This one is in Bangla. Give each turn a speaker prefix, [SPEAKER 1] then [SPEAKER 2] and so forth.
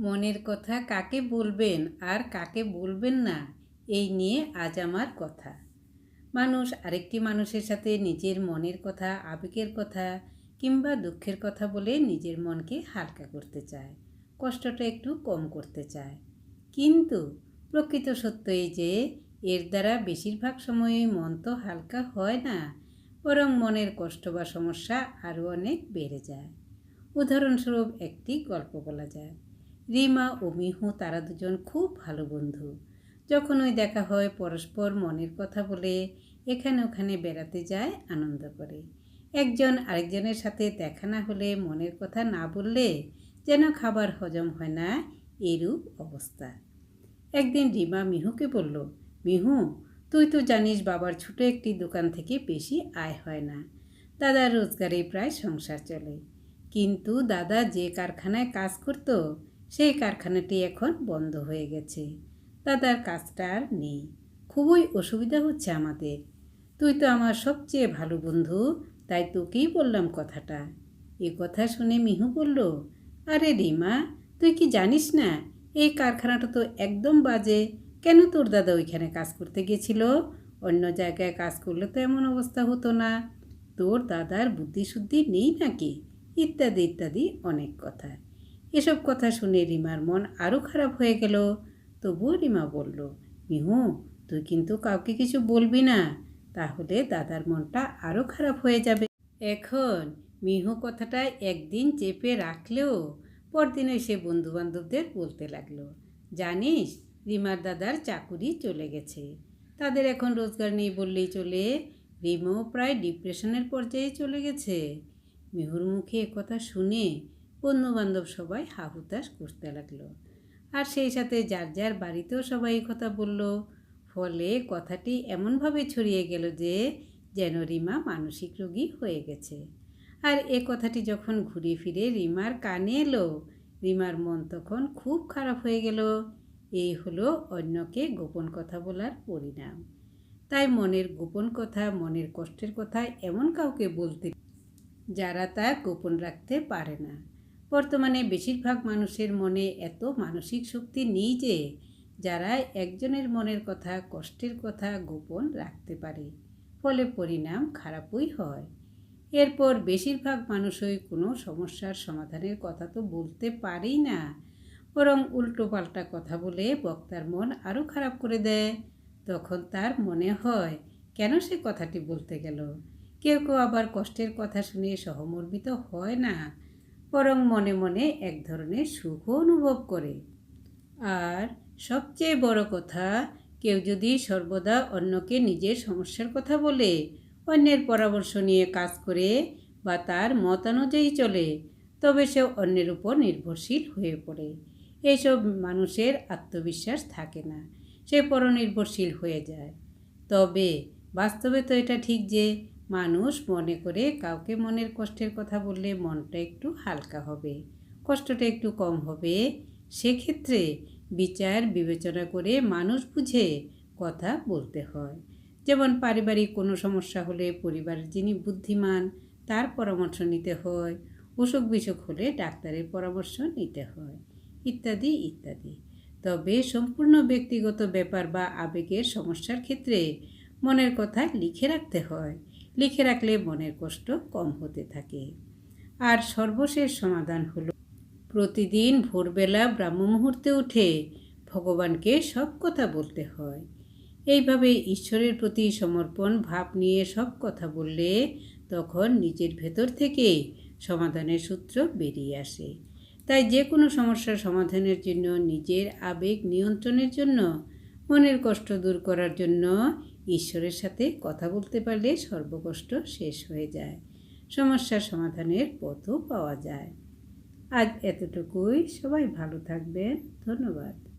[SPEAKER 1] মনের কথা কাকে বলবেন আর কাকে বলবেন না, এই নিয়ে আজ আমার কথা। মানুষ আরেকটি মানুষের সাথে নিজের মনের কথা, আবেগের কথা কিংবা দুঃখের কথা বলে নিজের মনকে হালকা করতে চায়, কষ্টটা একটু কম করতে চায়। কিন্তু প্রকৃত সত্য এই যে, এর দ্বারা বেশিরভাগ সময়ই মন তো হালকা হয় না, বরং মনের কষ্ট বা সমস্যা আরও অনেক বেড়ে যায়। উদাহরণস্বরূপ একটি গল্প বলা যায়। রিমা ও মিহু তারা দুজন খুব ভালো বন্ধু। যখন ওই দেখা হয়, পরস্পর মনের কথা বলে এখানে ওখানে বেড়াতে যায়, আনন্দ করে। একজন আরেকজনের সাথে দেখা না হলে মনের কথা না বললে যেন খাবার হজম হয় না, এরূপ অবস্থা। একদিন রিমা মিহুকে বলল, মিহু, তুই তো জানিস বাবার ছোট একটি দোকান থেকে বেশি আয় হয় না। দাদার রোজগারে প্রায় সংসার চলে। কিন্তু দাদা যে কারখানায় কাজ করত সেই কারখানাটি এখন বন্ধ হয়ে গেছে। দাদার কাজটা আর নেই। খুবই অসুবিধা হচ্ছে আমাদের। তুই তো আমার সবচেয়ে ভালো বন্ধু, তাই তোকেই বললাম কথাটা। এ কথা শুনে মিহু বলল, আরে রিমা, তুই কি জানিস না, এই কারখানাটা তো একদম বাজে। কেন তোর দাদা ওইখানে কাজ করতে গেছিল? অন্য জায়গায় কাজ করলে তো এমন অবস্থা হতো না। তোর দাদার বুদ্ধিশুদ্ধি নেই নাকি? ইত্যাদি ইত্যাদি অনেক কথা। এসব কথা শুনে রিমার মন আরও খারাপ হয়ে গেল। তবুও রিমা বলল, মিহু, তুই কিন্তু কাউকে কিছু বলবি না। তাহলে দাদার মনটা আরও খারাপ হয়ে যাবে। এখন মিহু কথাটা একদিন চেপে রাখলেও পরদিন সে বন্ধুবান্ধবদের বলতে লাগল, জানিস, রিমার দাদার চাকুরি চলে গেছে। তাদের এখন রোজগার নেই বললেই চলে। রিমাও প্রায় ডিপ্রেশনের পর্যায়ে চলে গেছে। মিহুর মুখে কথা শুনে বন্ধুবান্ধব সবাই হাহুতাশ করতে লাগল। আর সেই সাথে যার যার বাড়িতেও সবাই কথা বলল। ফলে কথাটি এমনভাবে ছড়িয়ে গেল যে, যেন রিমা মানসিক রোগী হয়ে গেছে। আর এ কথাটি যখন ঘুরে ফিরে রিমার কানে এলো, রিমার মন তখন খুব খারাপ হয়ে গেল। এই হলো অন্যকে গোপন কথা বলার পরিণাম। তাই মনের গোপন কথা, মনের কষ্টের কথা এমন কাউকে বলতে যারা তা গোপন রাখতে পারে না। বর্তমানে বেশিরভাগ মানুষের মনে এত মানসিক শক্তি নেই যে যারা একজনের মনের কথা, কষ্টের কথা গোপন রাখতে পারে, ফলে পরিণাম খারাপই হয়। এরপর বেশিরভাগ মানুষই কোনো সমস্যার সমাধানের কথা তো বলতে পারেই না, বরং উল্টো পাল্টা কথা বলে বক্তার মন আরও খারাপ করে দেয়। তখন তার মনে হয়, কেন সে কথাটি বলতে গেল? কেউ কেউ আবার কষ্টের কথা শুনে সহমর্মিত হয় না। বরং মনে মনে এক ধরনের সুখ অনুভব করে। আর সবচেয়ে বড় কথা, কেউ যদি সর্বদা অন্যকে নিজের সমস্যার কথা বলে, অন্যের পরামর্শ নিয়ে কাজ করে বা তার মতানুযায়ী চলে, তবে সে অন্যের উপর নির্ভরশীল হয়ে পড়ে। এইসব মানুষের আত্মবিশ্বাস থাকে না, সে পরনির্ভরশীল হয়ে যায়। তবে বাস্তবে তো এটা ঠিক যে মানুষ মনে করে কাউকে মনের কষ্টের কথা বললে মনটা একটু হালকা হবে, কষ্টটা একটু কম হবে। সেক্ষেত্রে বিচার, বিবেচনা করে মানুষ বুঝে কথা বলতে হয়। যেমন পারিবারিক কোনো সমস্যা হলে পরিবারের যিনি বুদ্ধিমান, তার পরামর্শ নিতে হয়। অসুখ বিসুখ হলে ডাক্তারের পরামর্শ নিতে হয়, ইত্যাদি ইত্যাদি। তবে সম্পূর্ণ ব্যক্তিগত ব্যাপার বা আবেগের সমস্যার ক্ষেত্রে মনের কথা লিখে রাখতে হয়। লিখে রাখলে মনের কষ্ট কম হতে থাকে। আর সর্বশেষ সমাধান হলো, প্রতিদিন ভোরবেলা ব্রাহ্ম মুহূর্তে উঠে ভগবানকে সব কথা বলতে হয়। এইভাবে ঈশ্বরের প্রতি সমর্পণ, ভাব নিয়ে সব কথা বললে তখন নিজের ভেতর থেকে সমাধানের সূত্র বেরিয়ে আসে। তাই যে কোনো সমস্যার সমাধানের জন্য নিজের আবেগ নিয়ন্ত্রণের জন্য, মনের কষ্ট দূর করার জন্য ঈশ্বরের সাথে কথা বলতে পারলে সর্বকষ্ট শেষ হয়ে যায়। সমস্যার সমাধানের পথও পাওয়া যায়। আজ এতটুকুই। সবাই ভালো থাকবেন। ধন্যবাদ।